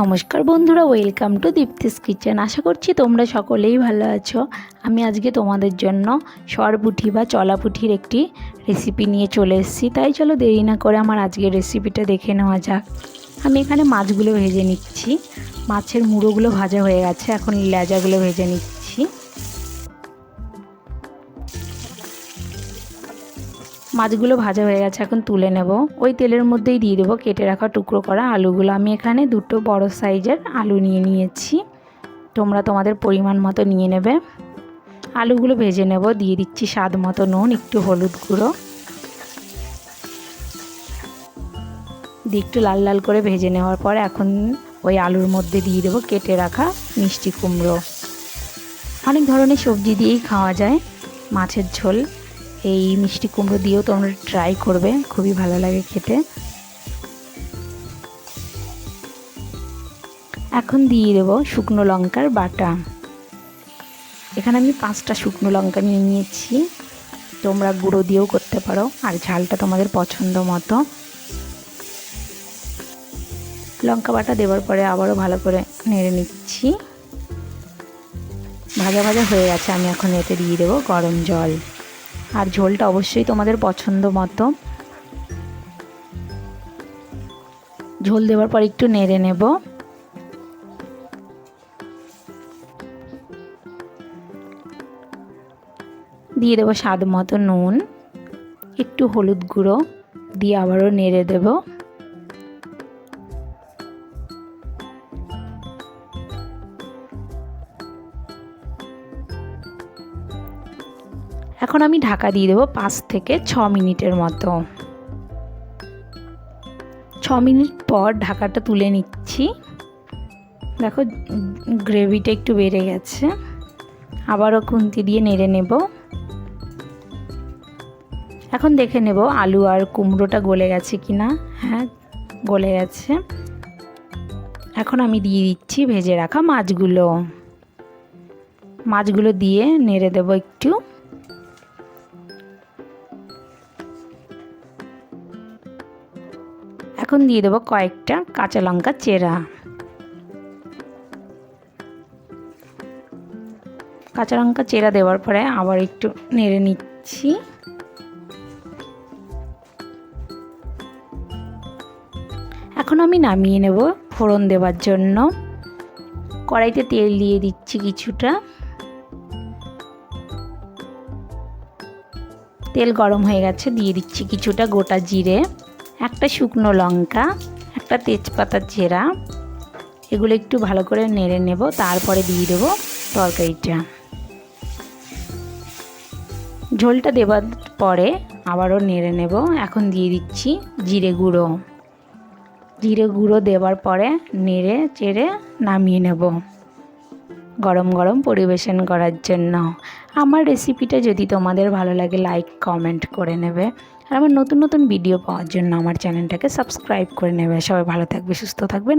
নমস্কার বন্ধুরা welcome to Dipti's kitchen আশা করছি তোমরা সকলেই ভালো আছো। আমি আজকে তোমাদের জন্য সরপুঠি বা চলাপুঠির একটি রেসিপি নিয়ে চলে এসেছি। তাই চলো দেরি না করে আমার আজকের রেসিপিটা দেখে নেওয়া যাক। আমি এখানে মাছগুলো ভেজে নিচ্ছি। মাছের মুড়োগুলো ভাজা হয়ে গেছে। এখন লেজাগুলো ভেজে নিচ্ছি। মাছগুলো ভাজা হয়ে গেছে, এখন তুলে নেব। ওই তেলের মধ্যেই দিয়ে দেবো কেটে রাখা টুকরো করা আলুগুলো। আমি এখানে দুটো বড় সাইজের আলু নিয়ে নিয়েছি। তোমরা তোমাদের পরিমাণ মতো নিয়ে নেবে। আলুগুলো ভেজে নেব, দিয়ে দিচ্ছি স্বাদ মতো নুন, একটু হলুদ গুঁড়ো। দিয়ে একটু লাল লাল করে ভেজে নেওয়ার পর এখন ওই আলুর মধ্যে দিয়ে দেবো কেটে রাখা মিষ্টি কুমড়ো। অনেক ধরনের সবজি দিয়েই খাওয়া যায় মাছের ঝোল। এই মিষ্টি কুমড়ো দিয়েও তোমরা ট্রাই করবে, খুবই ভালো লাগে খেতে। এখন দিয়ে দেবো শুকনো লঙ্কার বাটা। এখানে আমি পাঁচটা শুকনো লঙ্কা নিয়ে নিয়েছি। তোমরা গুঁড়ো দিয়েও করতে পারো, আর ঝালটা তোমাদের পছন্দ মতো। লঙ্কা বাটা দেওয়ার পরে আবারও ভালো করে নেড়ে নিচ্ছি। ভাজা ভাজা হয়ে গেছে, আমি এখন এতে দিয়ে দেবো গরম জল। আর ঝোলটা অবশ্যই তোমাদের পছন্দ মতো। ঝোল দেওয়ার পর একটু নেড়ে নেব। দিয়ে দেবো স্বাদ মতো নুন, একটু হলুদ গুঁড়ো, দিয়ে আবারও নেড়ে দেব। এখন আমি ঢাকা দিয়ে দেবো পাঁচ থেকে ছ মিনিটের মতো। ছ মিনিট পর ঢাকাটা তুলে নিচ্ছি। দেখো, গ্রেভিটা একটু বেড়ে গেছে। আবারও খুন্তি দিয়ে নেড়ে নেব। এখন দেখে নেব আলু আর কুমড়োটা গলে গেছে কি না। হ্যাঁ গলে গেছে। এখন আমি দিয়ে দিচ্ছি ভেজে রাখা মাছগুলো। মাছগুলো দিয়ে নেড়ে দেব একটু। এখন দিয়ে দেবো কয়েকটা কাঁচা লঙ্কা চেরা। কাঁচা লঙ্কা চেরা দেওয়ার পরে আবার একটু নেড়ে নিচ্ছি। এখন আমি নামিয়ে নেব ফোড়ন দেওয়ার জন্য। কড়াইতে তেল দিয়ে দিচ্ছি কিছুটা। তেল গরম হয়ে গেছে, দিয়ে দিচ্ছি কিছুটা গোটা জিরে। একটা শুকনো লঙ্কা, একটা তেজপাতার চেরা এগুলো একটু ভালো করে নেড়ে নেব, তারপরে দিয়ে দেবো তরকারিটা। ঝোলটা দেওয়ার পরে আবারও নেড়ে নেব, এখন দিয়ে দিচ্ছি জিরে গুঁড়ো। জিরে গুঁড়ো দেওয়ার পরে নেড়ে চেড়ে নামিয়ে নেব, গরম গরম পরিবেশন করার জন্য। আমার রেসিপিটা যদি তোমাদের ভালো লাগে লাইক কমেন্ট করে নেবে। আর আমার নতুন নতুন ভিডিও পাওয়ার জন্য আমার চ্যানেলটাকে সাবস্ক্রাইব করে নেবে। সবাই ভালো থাকবে, সুস্থ থাকবে।